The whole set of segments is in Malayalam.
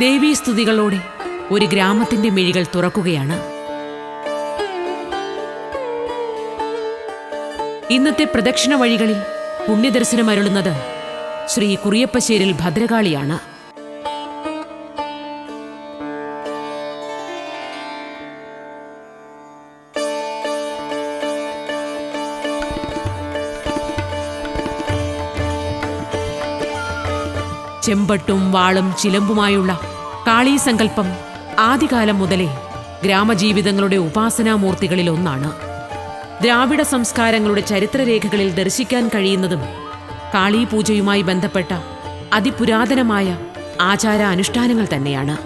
ദേവീസ്തുതികളോടെ ഒരു ഗ്രാമത്തിന്റെ മിഴികൾ തുറക്കുകയാണ്. ഇന്നത്തെ പ്രദക്ഷിണ വഴികളിൽ പുണ്യദർശനം അരുളുന്നത് ശ്രീ കുറിയപ്പശ്ശേരിൽ ഭദ്രകാളിയാണ്. ചെമ്പട്ടും വാളും ചിലമ്പുമായുള്ള കാളീസങ്കല്പം ആദ്യകാലം മുതലേ ഗ്രാമജീവിതങ്ങളുടെ ഉപാസനാമൂർത്തികളിൽ ഒന്നാണ്. ദ്രാവിഡ സംസ്കാരങ്ങളുടെ ചരിത്രരേഖകളിൽ ദർശിക്കാൻ കഴിയുന്നതും കാളീപൂജയുമായി ബന്ധപ്പെട്ട അതിപുരാതനമായ ആചാര അനുഷ്ഠാനങ്ങൾ തന്നെയാണ്.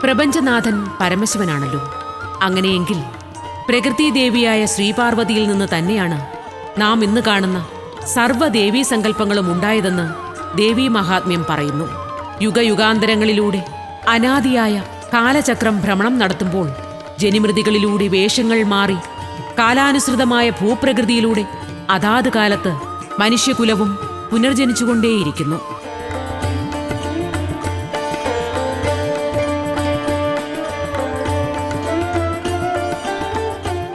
പ്രപഞ്ചനാഥൻ പരമശിവനാണല്ലോ. അങ്ങനെയെങ്കിൽ പ്രകൃതിദേവിയായ ശ്രീപാർവതിയിൽ നിന്ന് തന്നെയാണ്. നാം ഇന്ന് കാണുന്ന സർവദേവീ സങ്കല്പങ്ങളും ഉണ്ടായതെന്ന് ദേവീ മഹാത്മ്യം പറയുന്നു. യുഗയുഗാന്തരങ്ങളിലൂടെ അനാദിയായ കാലചക്രം ഭ്രമണം നടത്തുമ്പോൾ ജനിമൃതികളിലൂടെ വേഷങ്ങൾ മാറി കാലാനുസൃതമായ ഭൂപ്രകൃതിയിലൂടെ അതാത് കാലത്ത് മനുഷ്യകുലവും പുനർജനിച്ചുകൊണ്ടേയിരിക്കുന്നു.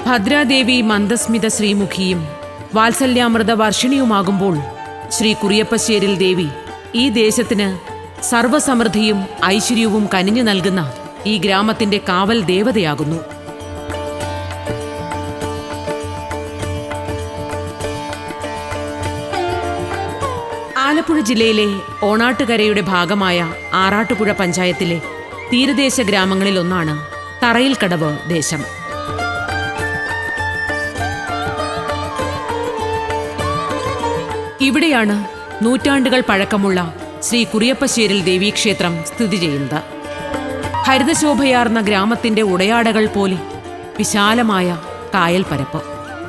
ഭദ്രാദേവി മന്ദസ്മിത ശ്രീമുഖിയും വാത്സല്യാമൃത വർഷിണിയുമാകുമ്പോൾ ശ്രീ കുറിയപ്പശ്ശേരിൽ ദേവി ഈ ദേശത്തിന് സർവസമൃദ്ധിയും ഐശ്വര്യവും കനിഞ്ഞു നൽകുന്ന ഈ ഗ്രാമത്തിന്റെ കാവൽ ദേവതയാകുന്നു. ആലപ്പുഴ ജില്ലയിലെ ഓണാട്ടുകരയുടെ ഭാഗമായ ആറാട്ടുപുഴ പഞ്ചായത്തിലെ തീരദേശ ഗ്രാമങ്ങളിലൊന്നാണ് തറയിൽക്കടവ് ദേശം. ഇവിടെയാണ് നൂറ്റാണ്ടുകൾ പഴക്കമുള്ള ശ്രീ കുറിയപ്പശ്ശേരിൽ ദേവീക്ഷേത്രം സ്ഥിതി ചെയ്യുന്നത്. ഹരിതശോഭയാർന്ന ഗ്രാമത്തിന്റെ ഉടയാടകൾ പോലെ വിശാലമായ കായൽ പരപ്പ്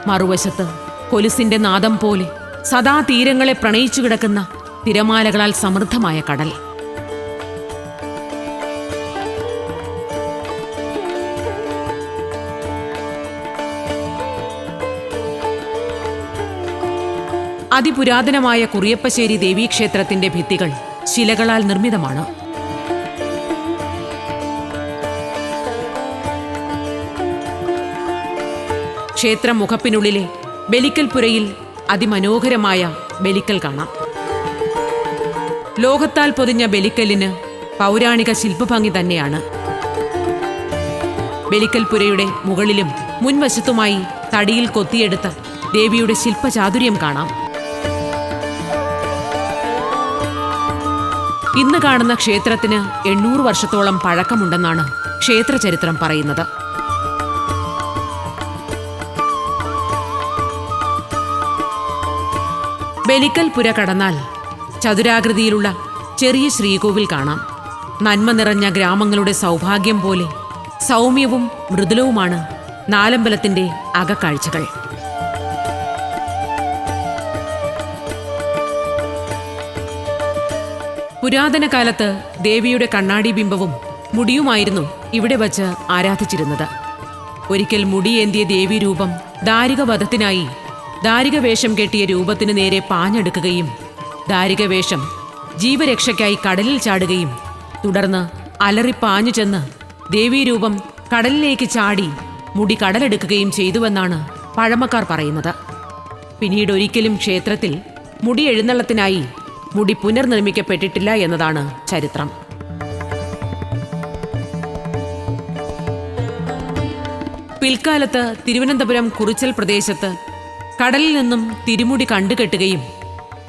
മറുവശത്ത് കൊലുസിന്റെ നാദം പോലെ സദാ തീരങ്ങളെ പ്രണയിച്ചു കിടക്കുന്ന തിരമാലകളാൽ സമൃദ്ധമായ കടൽ. അതിപുരാതനമായ കുറിയപ്പശ്ശേരി ദേവീക്ഷേത്രത്തിന്റെ ഭിത്തികൾ ശിലകളാൽ നിർമ്മിതമാണ്. ക്ഷേത്ര മുഖപ്പിനുള്ളിലെ ബലിക്കൽപുരയിൽ അതിമനോഹരമായ ബലിക്കൽ കാണാം. ലോകത്താൽ പൊതിഞ്ഞ ബലിക്കലിന് പൗരാണിക ശില്പഭംഗി തന്നെയാണ്. ബലിക്കൽപുരയുടെ മുകളിലും മുൻവശത്തുമായി തടിയിൽ കൊത്തിയെടുത്ത ദേവിയുടെ ശില്പചാതുര്യം കാണാം. ഇന്ന് കാണുന്ന ക്ഷേത്രത്തിന് എണ്ണൂറ് വർഷത്തോളം പഴക്കമുണ്ടെന്നാണ് ക്ഷേത്ര ചരിത്രം പറയുന്നത്. ബലിക്കൽ പുര കടന്നാൽ ചതുരാകൃതിയിലുള്ള ചെറിയ ശ്രീകോവിൽ കാണാം. നന്മ നിറഞ്ഞ ഗ്രാമങ്ങളുടെ സൗഭാഗ്യം പോലെ സൗമ്യവും മൃദുലവുമാണ് നാലമ്പലത്തിന്റെ അകക്കാഴ്ചകൾ. പുരാതന കാലത്ത് ദേവിയുടെ കണ്ണാടി ബിംബവും മുടിയുമായിരുന്നു ഇവിടെ വച്ച് ആരാധിച്ചിരുന്നത്. ഒരിക്കൽ മുടിയേന്തിയ ദേവി രൂപം ദാരികവധത്തിനായി ദാരികവേഷം കെട്ടിയ രൂപത്തിനു നേരെ പാഞ്ഞെടുക്കുകയും ദാരികവേഷം ജീവരക്ഷയ്ക്കായി കടലിൽ ചാടുകയും തുടർന്ന് അലറിപ്പാഞ്ഞു ചെന്ന് ദേവീരൂപം കടലിലേക്ക് ചാടി മുടി കടലെടുക്കുകയും ചെയ്തുവെന്നാണ് പഴമക്കാർ പറയുന്നത്. പിന്നീട് ഒരിക്കലും ക്ഷേത്രത്തിൽ മുടി എഴുന്നള്ളത്തിനായി മുടി പുനർനിർമ്മിക്കപ്പെട്ടിട്ടില്ല എന്നതാണ് ചരിത്രം. പിൽക്കാലത്ത് തിരുവനന്തപുരം കുറിച്ചൽ പ്രദേശത്ത് കടലിൽ നിന്നും തിരുമുടി കണ്ടുകെട്ടുകയും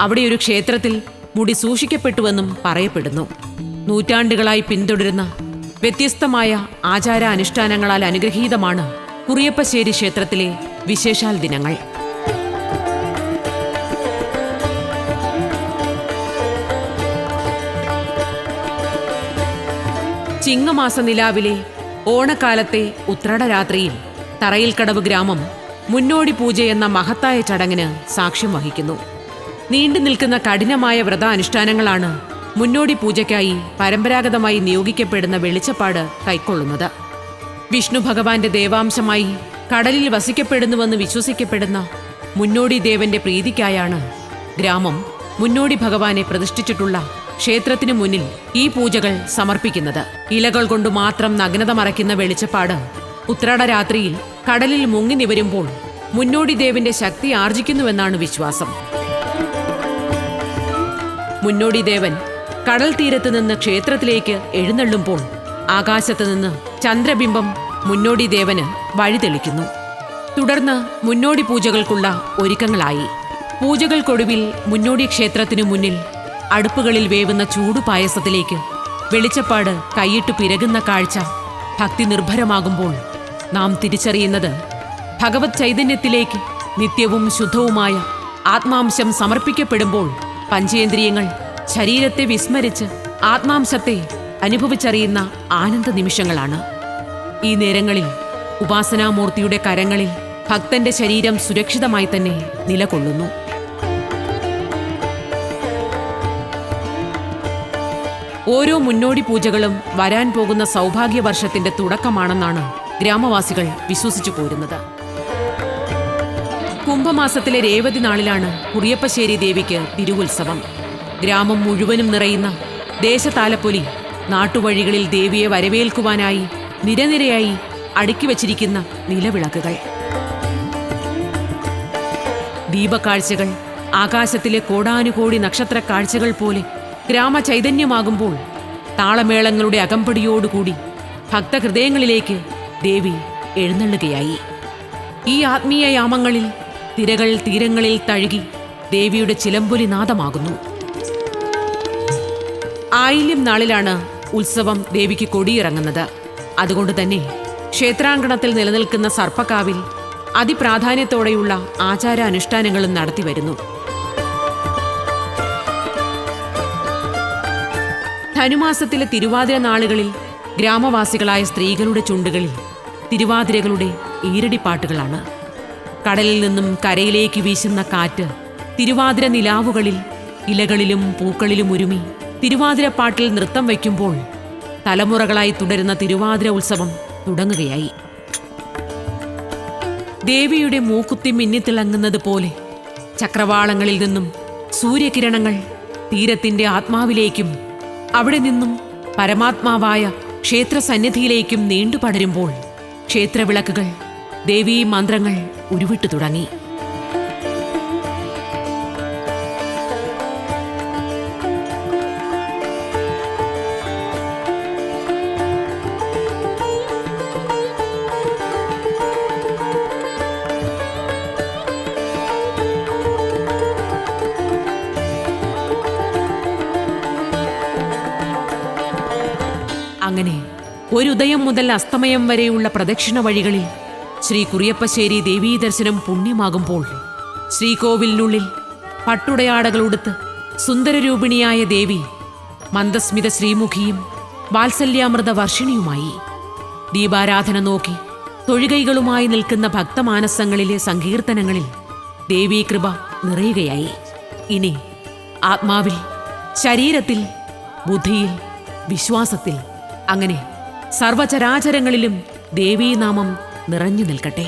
അവിടെ ഒരു ക്ഷേത്രത്തിൽ മുടി സൂക്ഷിക്കപ്പെട്ടുവെന്നും പറയപ്പെടുന്നു. നൂറ്റാണ്ടുകളായി പിന്തുടരുന്ന വ്യത്യസ്തമായ ആചാര അനുഷ്ഠാനങ്ങളാൽ അനുഗ്രഹീതമാണ് കുറിയപ്പശ്ശേരി ക്ഷേത്രത്തിലെ വിശേഷാൽ ദിനങ്ങൾ. ചിങ്ങമാസ നിലാവിലെ ഓണക്കാലത്തെ ഉത്രാടരാത്രിയിൽ തറയിൽക്കടവ് ഗ്രാമം മുന്നോടി പൂജ എന്ന മഹത്തായ ചടങ്ങിന് സാക്ഷ്യം വഹിക്കുന്നു. നീണ്ടു നിൽക്കുന്ന കഠിനമായ വ്രതാനുഷ്ഠാനങ്ങളാണ് മുന്നോടി പൂജയ്ക്കായി പരമ്പരാഗതമായി നിയോഗിക്കപ്പെടുന്ന വെളിച്ചപ്പാട് കൈക്കൊള്ളുന്നത്. വിഷ്ണു ഭഗവാന്റെ ദേവാംശമായി കടലിൽ വസിക്കപ്പെടുന്നുവെന്ന് വിശ്വസിക്കപ്പെടുന്ന മുന്നോടി ദേവന്റെ പ്രീതിക്കായാണ് ഗ്രാമം മുന്നോടി ഭഗവാനെ പ്രതിഷ്ഠിച്ചിട്ടുള്ള ക്ഷേത്രത്തിനു മുന്നിൽ ഈ പൂജകൾ സമർപ്പിക്കുന്നത്. ഇലകൾ കൊണ്ട് മാത്രം നഗ്നത മറയ്ക്കുന്ന വെളിച്ചപ്പാട്. ഉത്രാട രാത്രിയിൽ കടലിൽ മുങ്ങി നിവരുമ്പോൾ മുന്നോടി ദേവന്റെ ശക്തി ആർജിക്കുന്നുവെന്നാണ് വിശ്വാസം. മുന്നോടി ദേവൻ കടൽ തീരത്ത് നിന്ന് ക്ഷേത്രത്തിലേക്ക് എഴുന്നള്ളുമ്പോൾ ആകാശത്ത് നിന്ന് ചന്ദ്രബിംബം മുന്നോടി ദേവന് വഴിതെളിക്കുന്നു തുടർന്ന് മുന്നോടി പൂജകൾക്കുള്ള ഒരുക്കങ്ങളായി. പൂജകൾക്കൊടുവിൽ മുന്നോടി ക്ഷേത്രത്തിനു മുന്നിൽ അടുപ്പുകളിൽ വേവുന്ന ചൂടു പായസത്തിലേക്ക് വെളിച്ചപ്പാട് കൈയിട്ട് പിരകുന്ന കാഴ്ച ഭക്തി നിർഭരമാകുമ്പോൾ നാം തിരിച്ചറിയുന്നത് ഭഗവത് ചൈതന്യത്തിലേക്ക് നിത്യവും ശുദ്ധവുമായ ആത്മാംശം സമർപ്പിക്കപ്പെടുമ്പോൾ പഞ്ചേന്ദ്രിയങ്ങൾ ശരീരത്തെ വിസ്മരിച്ച് ആത്മാംശത്തെ അനുഭവിച്ചറിയുന്ന ആനന്ദ നിമിഷങ്ങളാണ്. ഈ നേരങ്ങളിൽ ഉപാസനാമൂർത്തിയുടെ കരങ്ങളിൽ ഭക്തന്റെ ശരീരം സുരക്ഷിതമായി തന്നെ നിലകൊള്ളുന്നു. ഓരോ മുന്നോടി പൂജകളും വരാൻ പോകുന്ന സൗഭാഗ്യ വർഷത്തിന്റെ തുടക്കമാണെന്നാണ് ഗ്രാമവാസികൾ വിശ്വസിച്ചു പോരുന്നത്. കുംഭമാസത്തിലെ രേവതി നാളിലാണ് കുറിയപ്പശ്ശേരി ദേവിക്ക് തിരുവുത്സവം. ഗ്രാമം മുഴുവനും നിറയുന്ന ദേശതാലപ്പൊലി നാട്ടുവഴികളിൽ ദേവിയെ വരവേൽക്കുവാനായി നിരനിരയായി അടുക്കി വച്ചിരിക്കുന്ന നിലവിളക്കുകൾ. ദീപക്കാഴ്ചകൾ ആകാശത്തിലെ കോടാനുകോടി നക്ഷത്ര കാഴ്ചകൾ പോലെ ഗ്രാമചൈതന്യമാകുമ്പോൾ താളമേളങ്ങളുടെ അകമ്പടിയോടുകൂടി ഭക്തഹൃദയങ്ങളിലേക്ക് ദേവി എഴുന്നള്ളുകയായി. ഈ ആത്മീയ യാമങ്ങളിൽ തിരകൾ തീരങ്ങളിൽ തഴുകി ദേവിയുടെ ചിലമ്പൊലി നാദമാകുന്നു. ആയില്യം നാളിലാണ് ഉത്സവം ദേവിക്ക് കൊടിയിറങ്ങുന്നത്. അതുകൊണ്ട് തന്നെ ക്ഷേത്രാങ്കണത്തിൽ നിലനിൽക്കുന്ന സർപ്പക്കാവിൽ അതിപ്രാധാന്യത്തോടെയുള്ള ആചാരാനുഷ്ഠാനങ്ങളും നടത്തിവരുന്നു ധനുമാസത്തിലെ തിരുവാതിര നാളുകളിൽ ഗ്രാമവാസികളായ സ്ത്രീകളുടെ ചുണ്ടുകളിൽ തിരുവാതിരകളുടെ ഈരടിപ്പാട്ടുകളാണ്. കടലിൽ നിന്നും കരയിലേക്ക് വീശുന്ന കാറ്റ് തിരുവാതിര നിലാവുകളിൽ ഇലകളിലും പൂക്കളിലും ഉരുമി തിരുവാതിരപ്പാട്ടിൽ നൃത്തം വയ്ക്കുമ്പോൾ തലമുറകളായി തുടരുന്ന തിരുവാതിര ഉത്സവം തുടങ്ങുകയായി. ദേവിയുടെ മൂക്കുത്തി മിന്നിത്തിളങ്ങുന്നത് പോലെ ചക്രവാളങ്ങളിൽ നിന്നും സൂര്യകിരണങ്ങൾ തീരത്തിന്റെ ആത്മാവിലേക്കും അവിടെ നിന്നും പരമാത്മാവായ ക്ഷേത്രസന്നിധിയിലേക്കും നീണ്ടു പടരുമ്പോൾ ക്ഷേത്രവിളക്കുകൾ ദേവീ മന്ത്രങ്ങൾ ഉരുവിട്ടു തുടങ്ങി. ഒരു ഉദയം മുതൽ അസ്തമയം വരെയുള്ള പ്രദക്ഷിണ വഴികളിൽ ശ്രീ കുറിയപ്പശ്ശേരി ദേവീ ദർശനം പുണ്യമാകുമ്പോൾ ശ്രീകോവിലിനുള്ളിൽ പട്ടുടയാടകളുടുത്ത് സുന്ദരരൂപിണിയായ ദേവി മന്ദസ്മിത ശ്രീമുഖിയും വാത്സല്യാമൃത വർഷിണിയുമായി ദീപാരാധന നോക്കി തൊഴുകൈകളുമായി നിൽക്കുന്ന ഭക്തമാനസങ്ങളിലെ സങ്കീർത്തനങ്ങളിൽ ദേവീകൃപ നിറയുകയായി. ഇനി ആത്മാവിൽ ശരീരത്തിൽ ബുദ്ധിയിൽ വിശ്വാസത്തിൽ അങ്ങനെ സർവചരാചരങ്ങളിലും ദേവീനാമം നിറഞ്ഞു നിൽക്കട്ടെ.